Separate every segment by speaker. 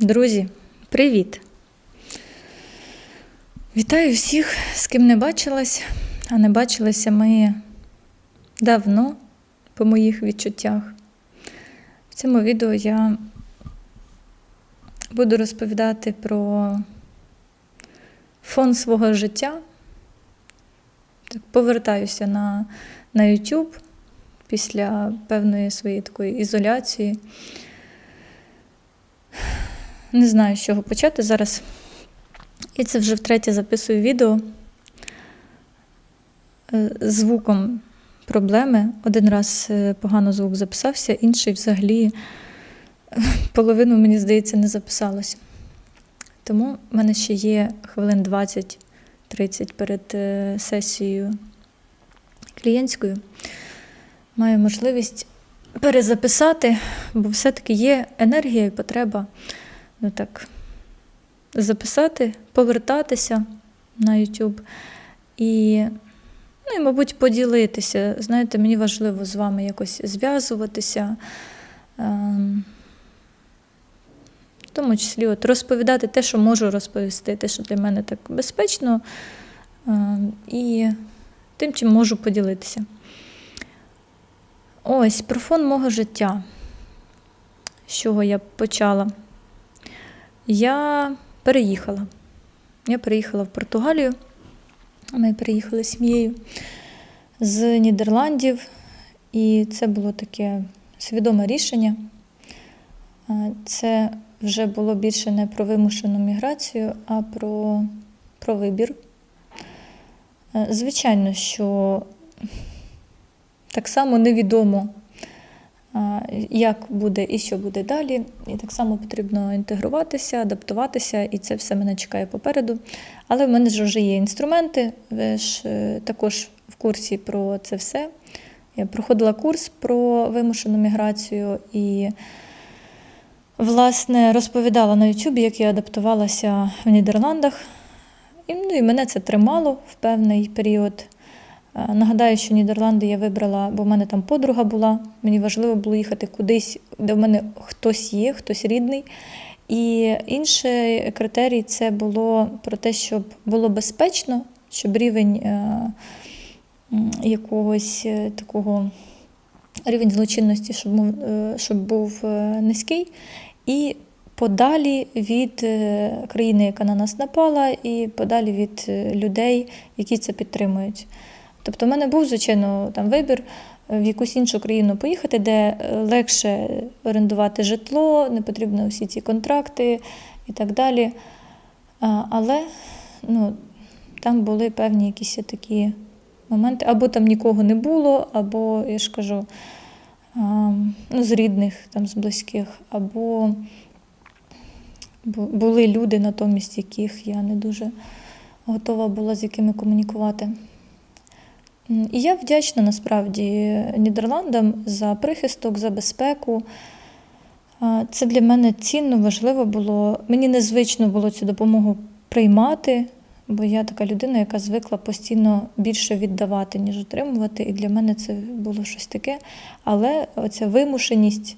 Speaker 1: Друзі, привіт! Вітаю всіх, з ким не бачилась, а не бачилися ми давно по моїх відчуттях. В цьому відео я буду розповідати про фон свого життя. Так, повертаюся на, на YouTube після певної своєї такої ізоляції. Не знаю, з чого почати зараз. І це вже втретє записую відео. Е, Звуком проблеми. Один раз е, погано звук записався, інший взагалі половину, мені здається, не записалося. Тому в мене ще є хвилин 20-30 перед е, сесією клієнтською. Маю можливість перезаписати, бо все-таки є енергія і потреба ну так, записати, повертатися на YouTube і, ну, і, мабуть, поділитися. Знаєте, мені важливо з вами якось зв'язуватися. Ем, в тому числі от розповідати те, що можу розповісти, те, що для мене так безпечно, ем, і тим, чим можу поділитися. Ось про фон мого життя, з чого я почала. Я переїхала. Я переїхала в Португалію. Ми переїхали сім'єю з Нідерландів, і це було таке свідоме рішення. Це вже було більше не про вимушену міграцію, а про, про вибір. Звичайно, що так само невідомо, як буде і що буде далі. І так само потрібно інтегруватися, адаптуватися, і це все мене чекає попереду. Але в мене ж вже є інструменти, ви ж е, також в курсі про це все. Я проходила курс про вимушену міграцію і, власне, розповідала на YouTube, як я адаптувалася в Нідерландах. І, ну, і мене це тримало в певний період. Нагадаю, що Нідерланди я вибрала, бо в мене там подруга була. Мені важливо було їхати кудись, де в мене хтось є, хтось рідний. І інший критерій це було про те, щоб було безпечно, щоб рівень е, якогось е, такого рівень злочинності, щоб, е, щоб був низький. І подалі від країни, яка на нас напала, і подалі від людей, які це підтримують. Тобто, в мене був, звичайно, там вибір в якусь іншу країну поїхати, де е, легше орендувати житло, не потрібно всі ці контракти і так далі. Але ну, там були певні якісь такі моменти, або там нікого не було, або, я ж кажу, ну, з рідних, там, з близьких, або були люди, натомість яких я не дуже готова була з якими комунікувати. І я вдячна насправді Нідерландам за прихисток, за безпеку. Це для мене цінно, важливо було. Мені незвично було цю допомогу приймати, бо я така людина, яка звикла постійно більше віддавати, ніж отримувати. І для мене це було щось таке. Але оця вимушеність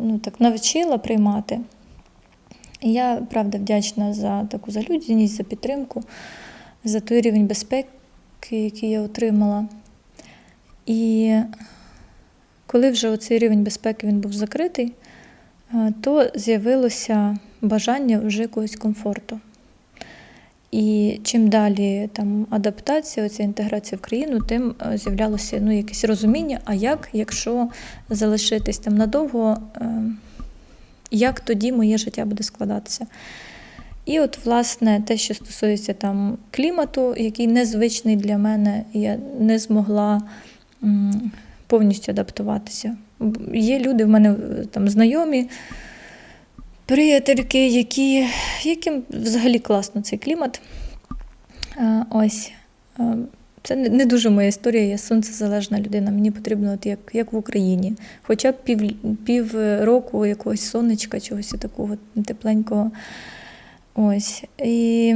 Speaker 1: ну, так, навчила приймати. І я правда вдячна за таку залюдяність, за підтримку, за той рівень безпеки які я отримала. І коли вже цей рівень безпеки він був закритий, е, то з'явилося бажання вже якогось комфорту. І чим далі там адаптація, оця інтеграція в країну, тим е, з'являлося ну, якесь розуміння, а як, якщо залишитись там надовго, е, як тоді моє життя буде складатися. І от, власне, те, що стосується там клімату, який незвичний для мене, я не змогла повністю адаптуватися. Є люди в мене там знайомі, приятельки, які, яким взагалі класно цей клімат. Ось. Це не дуже моя історія, я сонцезалежна людина. Мені потрібно, от як як в Україні, хоча б пів пів року якогось сонечка, чогось такого тепленького. Ось. І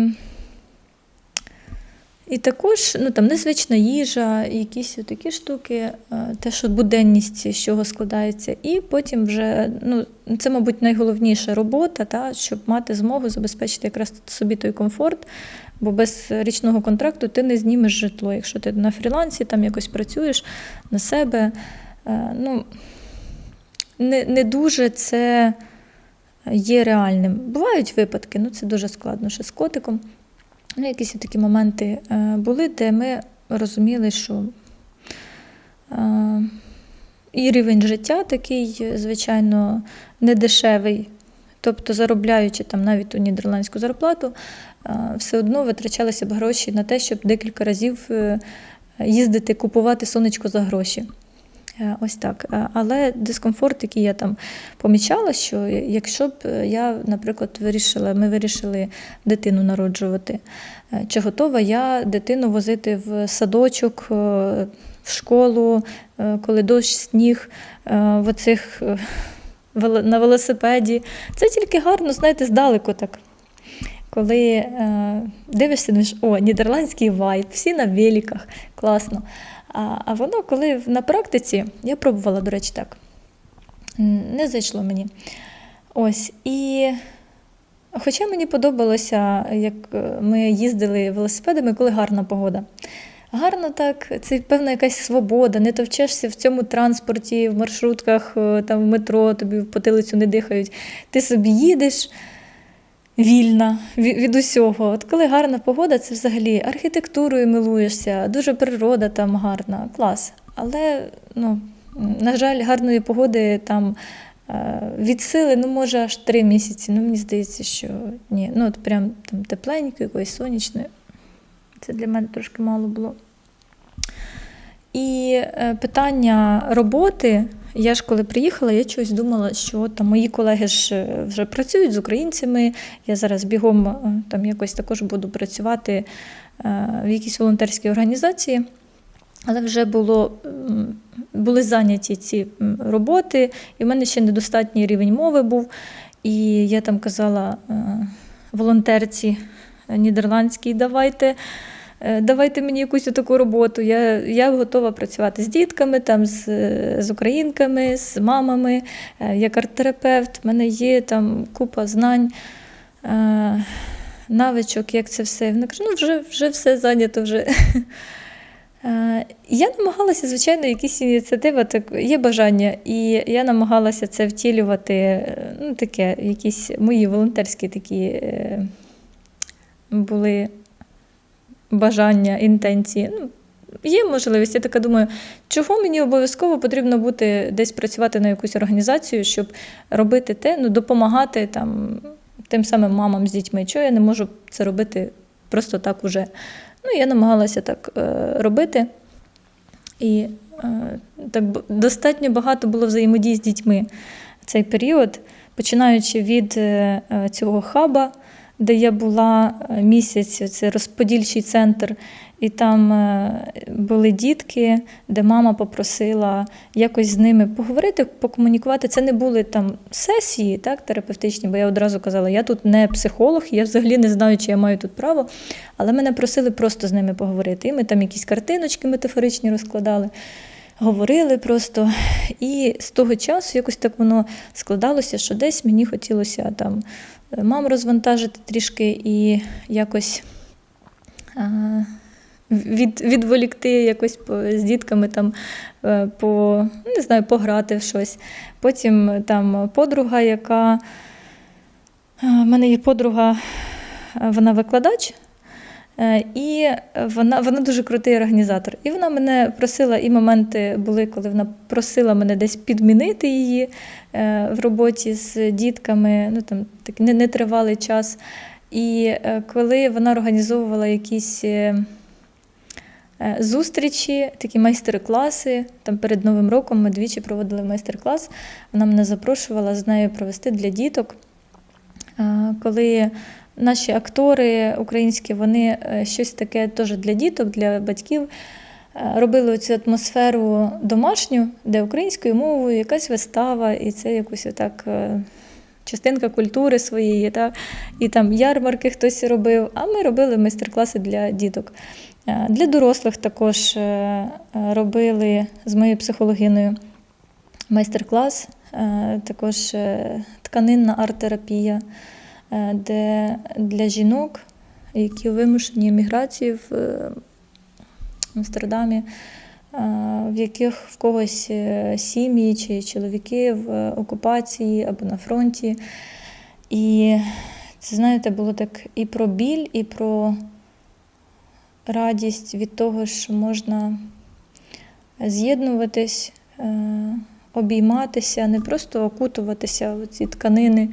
Speaker 1: І також ну, там, незвична їжа, якісь такі штуки, е, те, що буденність з чого складається. І потім вже ну, це, мабуть, найголовніша робота, та, щоб мати змогу забезпечити якраз собі той комфорт, бо без річного контракту ти не знімеш житло. Якщо ти на фрілансі там якось працюєш на себе, е, ну, не, не дуже це є реальним. Бувають випадки, ну це дуже складно ще з котиком. Ну, Якісь такі моменти е, були, де ми розуміли, що е, і рівень життя такий, звичайно, недешевий. Тобто, заробляючи там навіть ту нідерландську зарплату, е, все одно витрачалися б гроші на те, щоб декілька разів їздити, купувати сонечко за гроші. Е, ось так. Е, але дискомфорт, який я там помічала, що якщо б я, наприклад, вирішила, ми вирішили дитину народжувати, е, чи готова я дитину возити в садочок, в школу, коли дощ, сніг, в оцих на велосипеді. Це тільки гарно, знаєте, здалеку так. Коли е, дивишся, думаєш, о, нідерландський вайб, всі на великах, класно. А воно, коли на практиці, я пробувала, до речі, так, не зайшло мені. Ось. І хоча мені подобалося, як е, ми їздили велосипедами, коли гарна погода. Гарно так, це певна якась свобода, не товчешся в цьому транспорті, в маршрутках, е, там в метро, тобі в потилицю не дихають. Ти собі їдеш вільна від усього. От коли гарна погода, це взагалі архітектурою милуєшся, дуже природа там гарна, клас. Але, ну, на жаль, гарної погоди там е, від сили, ну, може, аж три місяці. Ну, мені здається, що ні. Ну, от прям там тепленько, якоїсь сонячної. Це для мене трошки мало було. І е, питання роботи я ж коли приїхала, я чогось думала, що там мої колеги ж е, вже працюють з українцями. Я зараз бігом е, там якось також буду працювати е, в якійсь волонтерській організації. Але вже було, були зайняті ці роботи, і в мене ще недостатній рівень мови був. І я там казала волонтерці нідерландській, давайте. Е, давайте мені якусь таку роботу. Я я готова працювати з дітками, там, з з українками, з мамами. Е, як арт-терапевт, в мене є там купа знань, е, навичок, як це все. Вона каже, ну вже вже все зайнято. вже. Я намагалася, звичайно, якісь ініціативи, так є бажання, і я намагалася це втілювати, ну, таке, якісь мої волонтерські такі були бажання, інтенції. Ну, Є можливість, я така думаю, чого мені обов'язково потрібно бути десь працювати на якусь організацію, щоб робити те, ну, допомагати там, тим самим мамам з дітьми. Чого я не можу це робити просто так уже. Ну, Я намагалася так е, робити. І е, так достатньо багато було взаємодії з дітьми в цей період, починаючи від е, цього хаба де я була е, місяць, це розподільчий центр, і там е, були дітки, де мама попросила якось з ними поговорити, покомунікувати. Це не були там сесії так, терапевтичні, бо я одразу казала, я тут не психолог, я взагалі не знаю, чи я маю тут право, але мене просили просто з ними поговорити. І ми там якісь картиночки метафоричні розкладали. Говорили просто, і з того часу якось так воно складалося, що десь мені хотілося там мам розвантажити трішки і якось від, відволікти якось з дітками там е, по, не знаю, пограти в щось. Потім там подруга, яка в мене є подруга, вона викладач. Е, і вона вона дуже крутий організатор. І вона мене просила, і моменти були, коли вона просила мене десь підмінити її е, в роботі з дітками, ну там так нетривалий час. І е, коли вона організовувала якісь зустрічі, такі майстер-класи, там перед Новим роком ми двічі проводили майстер-клас, вона мене запрошувала з нею провести для діток. Коли Наші актори українські, вони е, щось таке теж для діток, для батьків. Е, робили цю атмосферу домашню, де українською мовою якась вистава, і це якось отак е, частинка культури своєї. Так? І там ярмарки хтось робив, а ми робили майстер-класи для діток. Для дорослих також робили з моєю психологиною майстер-клас, також тканинна арт-терапія, де для жінок, які у вимушеній еміграції в е, Амстердамі, е, в яких в когось е, сім'ї чи чоловіки в е, окупації або на фронті. І це, знаєте, було так і про біль, і про радість від того, що можна з'єднуватись, е, обійматися, не просто окутуватися в ці тканини,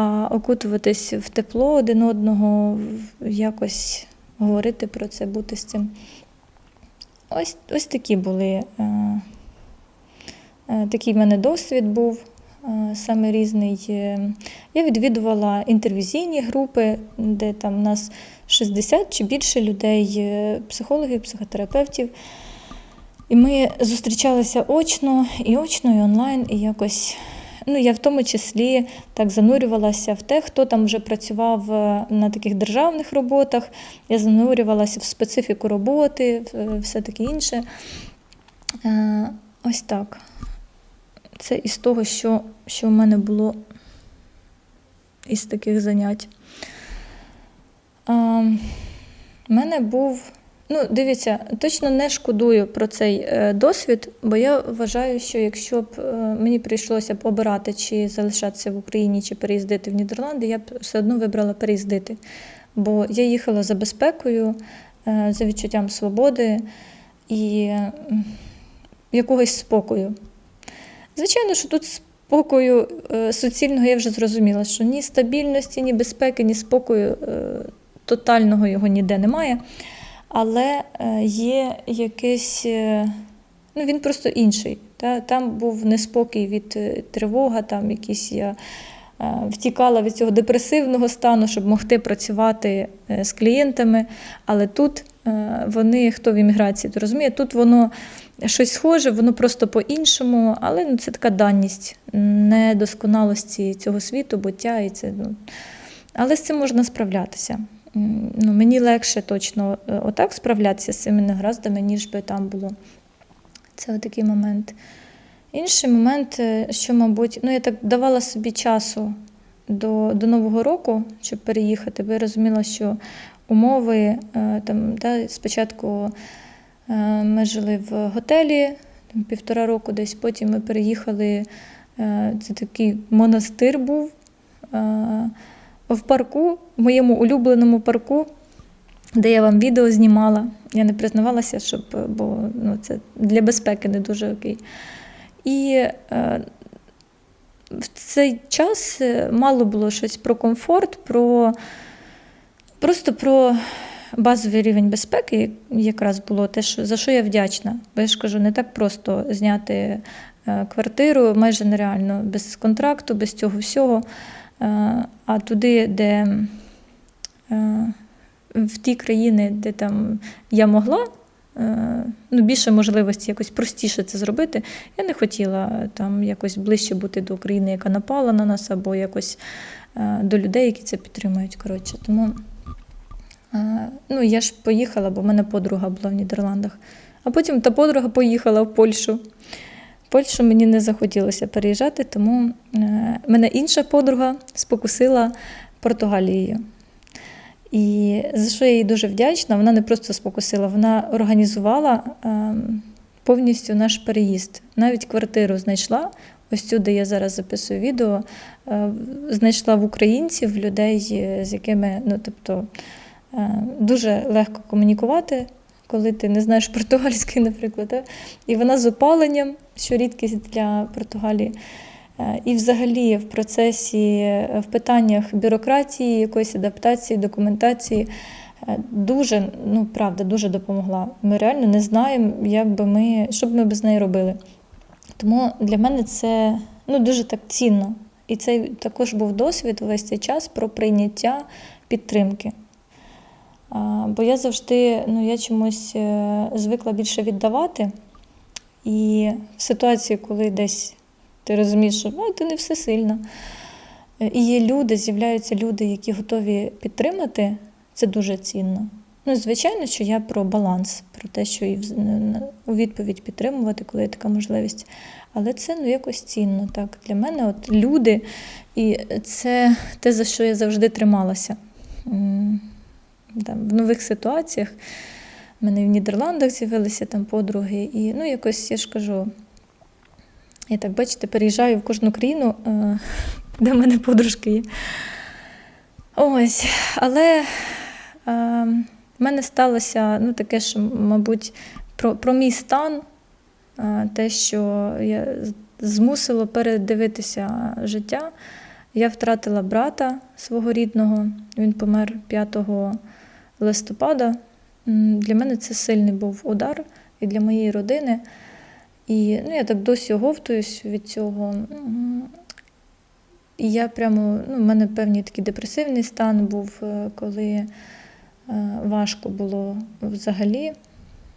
Speaker 1: а окутуватись в тепло один одного, якось говорити про це, бути з цим. Ось, ось такі були. е, е, Такий в мене досвід був е, саме різний. Я відвідувала інтервізійні групи, де там у нас 60 чи більше людей, психологів, психотерапевтів. І ми зустрічалися очно, і очно, і онлайн, і якось. Ну, я в тому числі так занурювалася в те, хто там вже працював е, на таких державних роботах. Я занурювалася в специфіку роботи, е, все таке інше. Е, Ось так. Це із того, що, що в мене було із таких занять. А, в мене був. Ну, дивіться, точно не шкодую про цей е, досвід, бо я вважаю, що якщо б е, мені прийшлося б обирати, чи залишатися в Україні, чи переїздити в Нідерланди, я б все одно вибрала переїздити. Бо я їхала за безпекою, е, за відчуттям свободи і якогось спокою. Звичайно, що тут спокою суцільного я вже зрозуміла, що ні стабільності, ні безпеки, ні спокою тотального його ніде немає. Але е, є якийсь, е, ну він просто інший. Та? Там був неспокій від е, тривога, там якісь я втікала від цього депресивного стану, щоб могти працювати з клієнтами. Але тут вони, хто в імміграції, то розуміє, тут воно щось схоже, воно просто по-іншому, але ну, це така даність недосконалості цього світу, буття. І це, ну, але з цим можна справлятися. Ну, мені легше точно е, отак справлятися з цими негараздами, ніж би там було. Це такий момент. Інший момент, е, що, мабуть, ну я так давала собі часу до, до Нового року, щоб переїхати, бо я розуміла, що умови е, там, да, спочатку ми жили в готелі там, півтора року десь, потім ми переїхали. Це такий монастир був в парку, в моєму улюбленому парку, де я вам відео знімала. Я не признавалася, щоб, бо ну, це для безпеки не дуже окей. І е, в цей час е, мало було щось про комфорт, про просто про базовий рівень безпеки, якраз було те, що, за що я вдячна. Бо я ж кажу, не так просто зняти е, квартиру, майже нереально, без контракту, без цього всього. Е, А туди, де е, в ті країни, де там я могла, е, ну, більше можливості якось простіше це зробити. Я не хотіла там якось ближче бути до України, яка напала на нас, або якось до людей, які це підтримують. Коротше. Тому ну, я ж поїхала, бо в мене подруга була в Нідерландах. А потім та подруга поїхала в Польщу. Польщу мені не захотілося переїжджати, тому е, мене інша подруга спокусила Португалією. І за що я їй дуже вдячна, вона не просто спокусила, вона організувала е, повністю наш переїзд. Навіть квартиру знайшла. Ось цю, де я зараз записую відео, е, знайшла в українців людей, з якими ну, тобто, дуже легко комунікувати, коли ти не знаєш португальської, наприклад. І вона з опаленням, що рідкість для Португалії. Е, І взагалі в процесі, е, в питаннях бюрократії, якоїсь адаптації, документації е, дуже, ну правда, дуже допомогла. Ми реально не знаємо, як би ми, що б ми без неї робили. Тому для мене це ну, дуже так цінно. І це також був досвід весь цей час про прийняття підтримки. Бо я завжди, ну я чомусь звикла більше віддавати. І в ситуації, коли десь ти розумієш, що ну, ти не все сильна. І є люди, з'являються люди, які готові підтримати, це дуже цінно. Ну, звичайно, що я про баланс, про те, що у відповідь підтримувати, коли є така можливість. Але це ну, якось цінно. Так. Для мене от люди, і це те, за що я завжди трималася. В нових ситуаціях. У мене в Нідерландах з'явилися там подруги. І ну, якось я ж кажу, я так бачите, переїжджаю в кожну країну, е, де в мене подружки є. Ось, але е, в мене сталося ну, таке, що, мабуть, про, про мій стан, е, те, що я змусило передивитися життя. Я втратила брата свого рідного, він помер 5 листопада. Для мене це сильний був удар і для моєї родини. І ну, я так досі оговтуюсь від цього. І я прямо, ну, в мене певний такий депресивний стан був, е, коли е, важко було взагалі.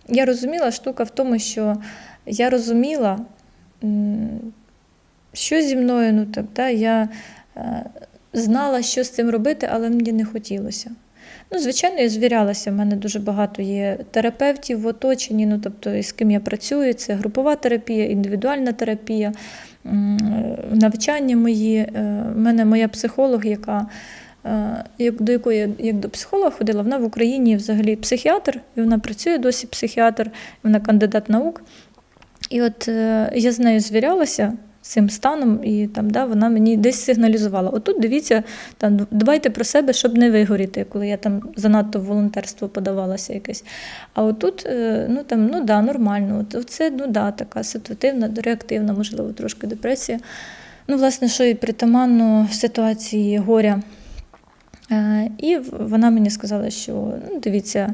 Speaker 1: Я розуміла, штука в тому, що я розуміла, що зі мною, ну так, да, я е, знала, що з цим робити, але мені не хотілося. Ну, звичайно, я звірялася. В мене дуже багато є терапевтів в оточенні, ну тобто з ким я працюю, це групова терапія, індивідуальна терапія, е, навчання мої. Е, В мене моя психолог, яка е, до якої я як до психолога ходила, вона в Україні взагалі психіатр, і вона працює досі психіатр, вона кандидат наук. І от е, я з нею звірялася цим станом, і там да, вона мені десь сигналізувала. Отут дивіться, там дбайте про себе, щоб не вигоріти, коли я там занадто в волонтерство подавалася якесь. А отут, е, ну там, ну да, нормально. От це ну да, така ситуативна, реактивна, можливо, трошки депресія. Ну, власне, що і притаманно ситуації горя. Е, І вона мені сказала, що ну, дивіться,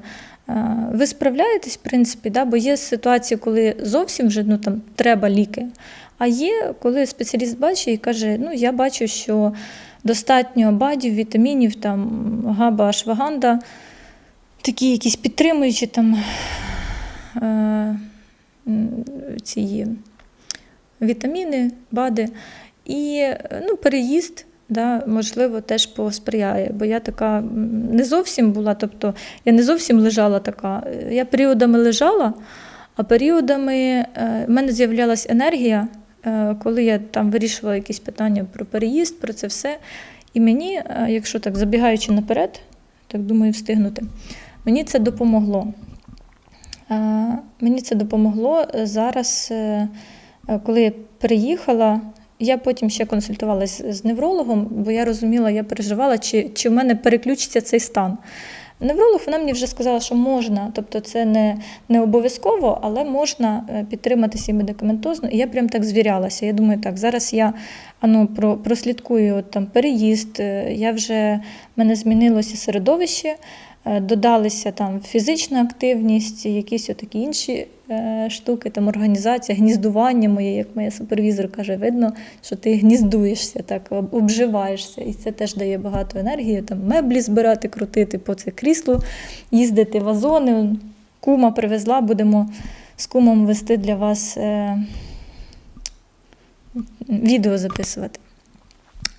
Speaker 1: ви справляєтесь, в принципі, да, бо є ситуації, коли зовсім вже ну, там, треба ліки. А є, коли спеціаліст бачить і каже, ну я бачу, що достатньо бадів, вітамінів, там, габа, ашваганда, такі якісь підтримуючі там е, ці вітаміни, БАДи. І е, ну, переїзд, да, можливо, теж посприяє. Бо я така не зовсім була, тобто я не зовсім лежала така. Я періодами лежала, а періодами е, в мене з'являлася енергія, е, коли я там вирішувала якісь питання про переїзд, про це все. І мені, е, якщо так забігаючи наперед, так думаю, встигнути, мені це допомогло. Мені це допомогло зараз, коли я переїхала. Я потім ще консультувалася з неврологом, бо я розуміла, я переживала, чи, чи в мене переключиться цей стан. Невролог вона мені вже сказала, що можна, тобто це не, не обов'язково, але можна е, підтриматися медикаментозно. І я прям так звірялася. Я думаю, так, зараз я ану, про, прослідкую там, переїзд, е, я вже в мене змінилося середовище, додалися там фізична активність, якісь такі інші е, штуки, там організація, гніздування моє, як моя супервізор каже, видно, що ти гніздуєшся, так, обживаєшся. І це теж дає багато енергії, там меблі збирати, крутити по це крісло, їздити вазони. Кума привезла, будемо з кумом вести для вас е, відео записувати.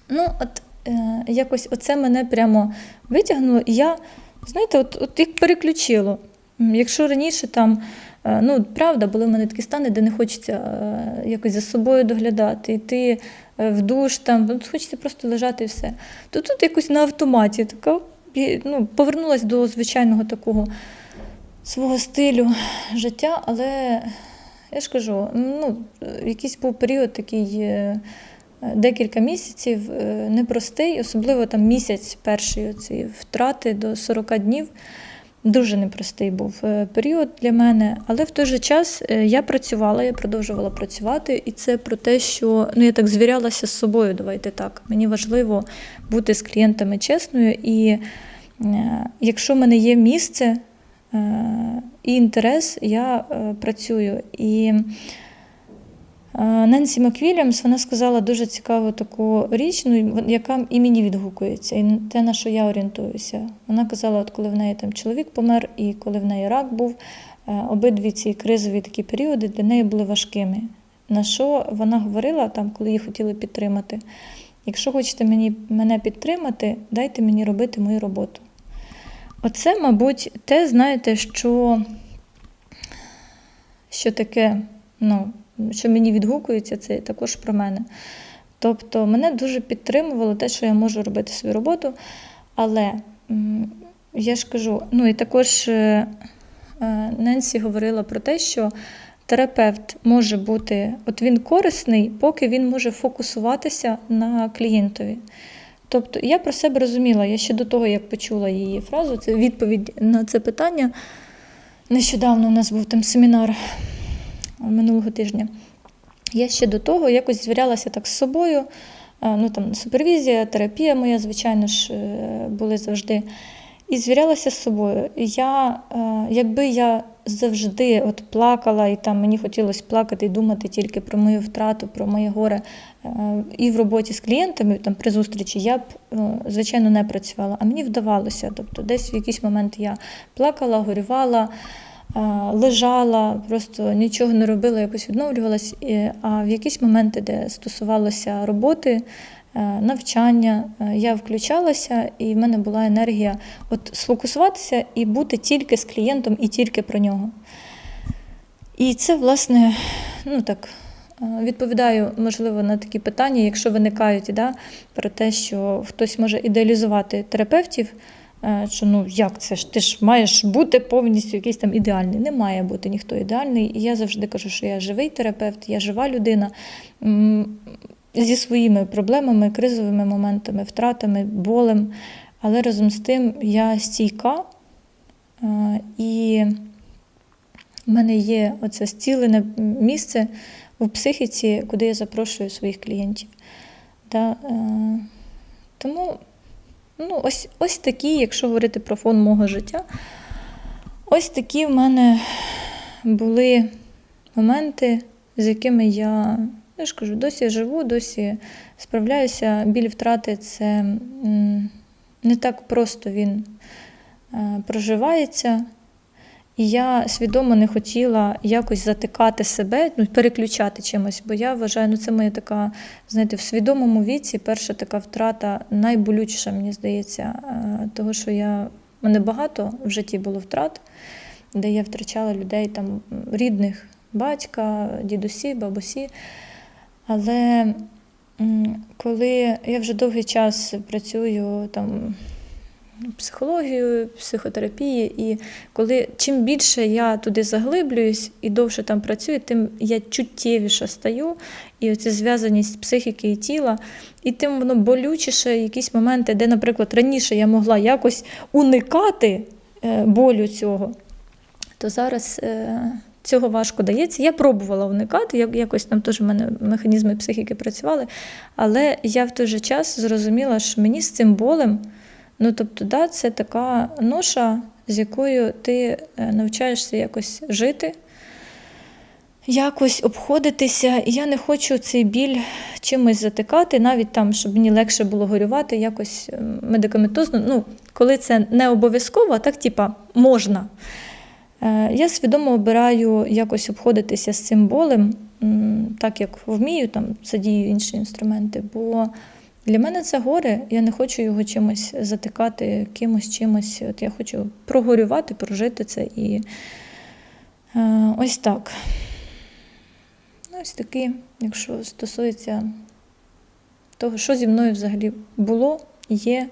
Speaker 1: Ну, от е, якось оце мене прямо витягнуло, і я, знаєте, от, от як переключило. Якщо раніше там, е, ну, правда, були в мене такі стани, де не хочеться е, якось за собою доглядати, йти е, в душ, там, хочеться просто лежати і все. То тут якось на автоматі така, ну, повернулася до звичайного такого свого стилю життя, але я ж кажу, ну, якийсь був період такий. Декілька місяців е, непростий, особливо там місяць першої цієї втрати до 40 днів. Дуже непростий був е, період для мене, але в той же час е, я працювала, я продовжувала працювати, і це про те, що ну я так звірялася з собою. Давайте так. Мені важливо бути з клієнтами чесною, і якщо в мене є місце і інтерес, я працюю. І Ненсі Маквілямс вона сказала дуже цікаву таку річ, ну, яка і мені відгукується, і те, на що я орієнтуюся. Вона казала, от коли в неї там чоловік помер, і коли в неї рак був, е, обидві ці кризові такі періоди для неї були важкими. На що вона говорила, там, коли її хотіли підтримати: якщо хочете мені, мене підтримати, дайте мені робити мою роботу. Оце, мабуть, те, знаєте, що, що таке, ну, що мені відгукується, це також про мене. Тобто мене дуже підтримувало те, що я можу робити свою роботу, але я ж кажу, ну і також е, е, Ненсі говорила про те, що терапевт може бути, от він корисний, поки він може фокусуватися на клієнтові. Тобто я про себе розуміла, я ще до того, як почула її фразу, це відповідь на це питання. Нещодавно у нас був там семінар минулого тижня. Я ще до того якось звірялася так з собою. Ну, там, супервізія, терапія моя, звичайно ж, е, були завжди. І звірялася з собою. Я, е, якби я завжди от плакала, і там мені хотілося плакати і думати тільки про мою втрату, про моє горе е, і в роботі з клієнтами, там при зустрічі, я б, звичайно, не працювала. А мені вдавалося. Тобто, десь в якийсь момент я плакала, горювала, лежала, просто нічого не робила, якось відновлювалась. А в якісь моменти, де стосувалося роботи, е, навчання, е, я включалася, і в мене була енергія от сфокусуватися і бути тільки з клієнтом і тільки про нього. І це, власне, ну так, е, відповідаю, можливо, на такі питання, якщо виникають, да, про те, що хтось може ідеалізувати терапевтів, е, що ну як це ж ти ж маєш бути повністю якийсь там ідеальний. Не має бути ніхто ідеальний. І я завжди кажу, що я живий терапевт, я жива людина зі своїми проблемами, кризовими моментами, втратами, болем. Але разом з тим я стійка е, і в мене є оце зцілене місце в психіці, куди я запрошую своїх клієнтів. Е, тому ну, ось, ось такі, якщо говорити про фон мого життя, ось такі в мене були моменти, з якими я, я ж кажу, досі живу, досі справляюся. Біль втрати це не так просто він е, проживається. І я свідомо не хотіла якось затикати себе, ну, переключати чимось, бо я вважаю, ну це моя така, знаєте, в свідомому віці перша така втрата найболючіша, мені здається, е, того, що я мене багато в житті було втрат, де я втрачала людей там рідних, батька, дідусі, бабусі. Але коли я вже довгий час працюю там психологією, психотерапії, і коли чим більше я туди заглиблююсь і довше там працюю, тим я чуттєвіше стаю, і оця зв'язаність психіки і тіла, і тим воно болючіше якісь моменти, де, наприклад, раніше я могла якось уникати е, болю цього, то зараз. е, Цього важко дається. Я пробувала уникати, як- якось там теж в мене механізми психіки працювали, але я в той же час зрозуміла, що мені з цим болем, ну тобто, да, це така ноша, з якою ти е, навчаєшся якось жити, якось обходитися. І я не хочу цей біль чимось затикати, навіть там, щоб мені легше було горювати, якось е, медикаментозно. Ну, коли це не обов'язково, так, типа, можна. Е, Я свідомо обираю якось обходитися з цим болем, так як вмію, там задію інші інструменти. Бо для мене це горе, я не хочу його чимось затикати, кимось чимось. От я хочу прогорювати, прожити це і е, ось так. Ну, Ось такі, якщо стосується того, що зі мною взагалі було, є.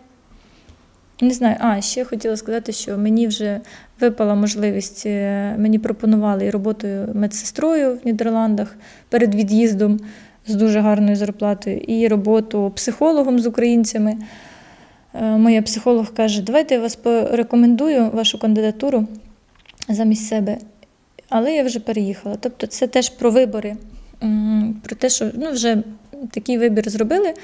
Speaker 1: Не знаю, а ще хотіла сказати, що мені вже випала можливість, е, мені пропонували і роботою медсестрою в Нідерландах перед від'їздом з дуже гарною зарплатою, і роботу психологом з українцями. Е, Моя психолог каже: давайте я вас порекомендую вашу кандидатуру замість себе. Але я вже переїхала. Тобто це теж про вибори, про те, що ну, вже такий вибір зробили.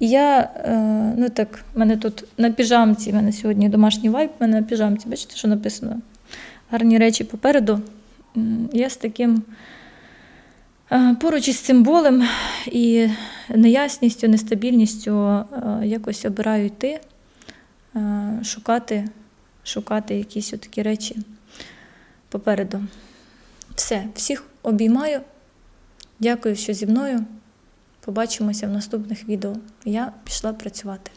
Speaker 1: І я, е, ну так, в мене тут на піжамці, в мене сьогодні домашній вайб, в мене на піжамці, бачите, що написано? Гарні речі попереду. Я з таким поруч із цим болем і неясністю, нестабільністю е, якось обираю йти, е, шукати, шукати якісь такі речі попереду. Все, всіх обіймаю. Дякую, що зі мною. Побачимося в наступних відео. Я пішла працювати.